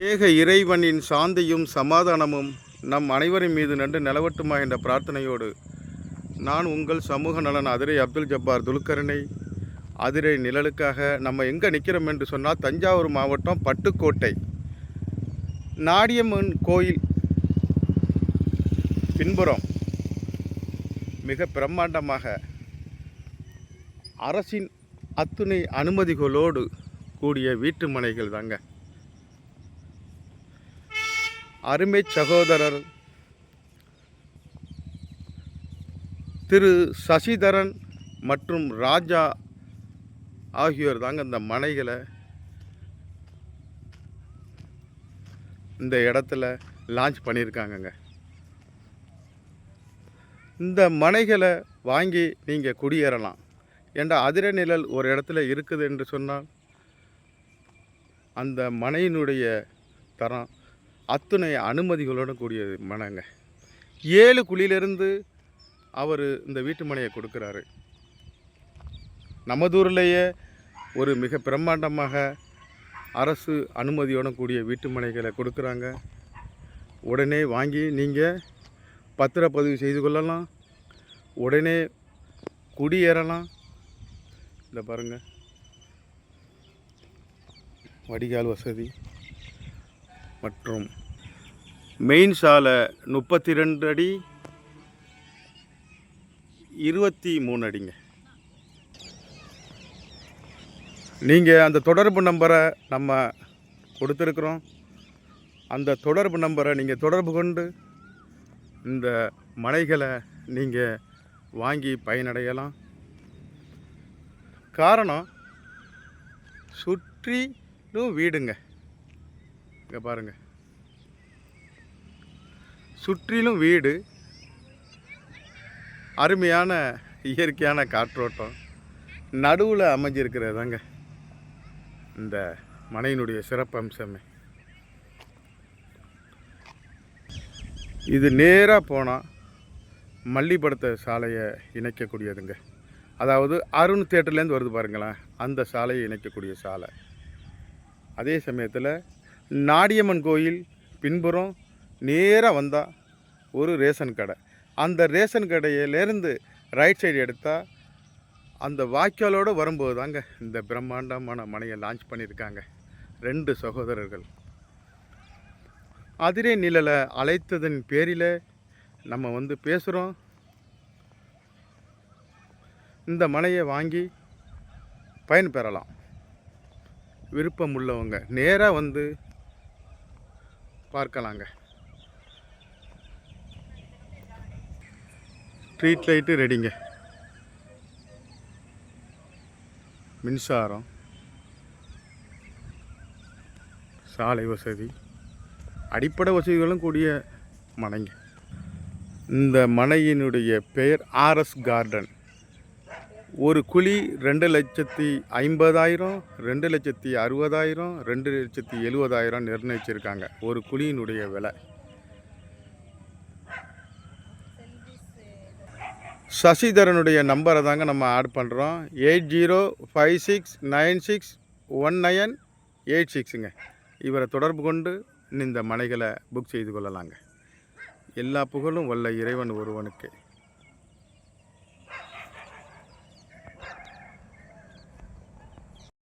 ஏக இறைவனின் சாந்தியும் சமாதானமும் நம் அனைவரின் மீது நன்று நிலவட்டுமா என்ற பிரார்த்தனையோடு நான் உங்கள் சமூக நலன் அதிரை அப்துல் ஜப்பார் துலுக்கரனை அதிரை நிழலுக்காக நம்ம எங்கே நிற்கிறோம் என்று சொன்னால் தஞ்சாவூர் மாவட்டம் பட்டுக்கோட்டை. நாடியம்மன் கோயில் பின்புறம் மிக பிரம்மாண்டமாக அரசின் அத்துணை அனுமதிகளோடு கூடிய வீட்டு மனைகள் தாங்க. அருமை சகோதரர் திரு சசிதரன் மற்றும் ராஜா ஆகியோர் தாங்க இந்த மனைகளை இந்த இடத்துல லான்ச் பண்ணியிருக்காங்கங்க. இந்த மனைகளை வாங்கி நீங்கள் குடியேறலாம். என்ற அதிர நிழல் ஒரு இடத்துல இருக்குது என்று சொன்னால் அந்த மனையினுடைய தரம் அத்துணை அனுமதிகளோடு கூடிய மனங்க. ஏழு குழியிலிருந்து அவர் இந்த வீட்டு மனையை கொடுக்குறாரு. நமதூர்லேயே ஒரு மிக பிரம்மாண்டமாக அரசு அனுமதியோட கூடிய வீட்டு மனைகளை கொடுக்குறாங்க. உடனே வாங்கி நீங்கள் பத்திரப்பதிவு செய்து கொள்ளலாம். உடனே குடியேறலாம் இந்த பாருங்கள் வடிகால் வசதி. மற்றும் மெயின் சாலை முப்பத்தி ரெண்டு அடி இருபத்தி மூணு அடிங்க. நீங்கள் அந்த தொடர்பு நம்பரை நம்ம கொடுத்துருக்குறோம். அந்த தொடர்பு நம்பரை நீங்கள் தொடர்பு கொண்டு இந்த மலைகளை நீங்கள் வாங்கி பயனடையலாம். காரணம் சுற்றிலும் வீடுங்க. இங்கே பாருங்க. சுற்றிலும் வீடு. அருமையான இயற்கையான காற்றோட்டம். நடுவில் அமைஞ்சிருக்கிறதாங்க இந்த மனையினுடைய சிறப்பம்சமே. இது நேராக போனால் மல்லிப்படத்தை சாலையை இணைக்கக்கூடியதுங்க. அதாவது அருண் தேட்டர்லேருந்து வருது பாருங்களேன். அந்த சாலையை இணைக்கக்கூடிய சாலை. அதே சமயத்தில் நாடியம்மன் கோயில் பின்புறம் நேராக வந்தால் ஒரு ரேஷன் கடை. அந்த ரேஷன் கடையிலேருந்து ரைட் சைடு எடுத்தால் அந்த வாய்க்காலோடு வரும்போது தாங்க இந்த பிரம்மாண்டமான மனையை லான்ச் பண்ணியிருக்காங்க. ரெண்டு சகோதரர்கள். அதிரே நிழலை அழைத்ததன் பேரில் நம்ம வந்து பேசுகிறோம் இந்த மனையை வாங்கி பயன் பெறலாம். விருப்பம் உள்ளவங்க நேராக வந்து பார்க்கலாங்க. ஸ்ட்ரீட் லைட்டு ரெடிங்க மின்சாரம். சாலை வசதி. அடிப்படை வசதிகளும் கூடிய மனைங்க. இந்த மனையினுடைய பெயர் ஆர்எஸ் கார்டன் ஒரு குழி ரெண்டு லட்சத்தி ஐம்பதாயிரம் ரெண்டு லட்சத்தி அறுபதாயிரம் ரெண்டு லட்சத்தி எழுபதாயிரம் நிர்ணயிச்சிருக்காங்க. ஒரு குழியினுடைய விலை. சசிதரனுடைய நம்பரை தாங்க நம்ம ஆட் பண்ணுறோம் eight zero five six nine six one nine eight சிக்ஸுங்க. இவரை தொடர்பு கொண்டு இந்த மனைகளை புக் செய்து கொள்ளலாங்க. எல்லா புகழும் வல்ல இறைவன் ஒருவனுக்கு.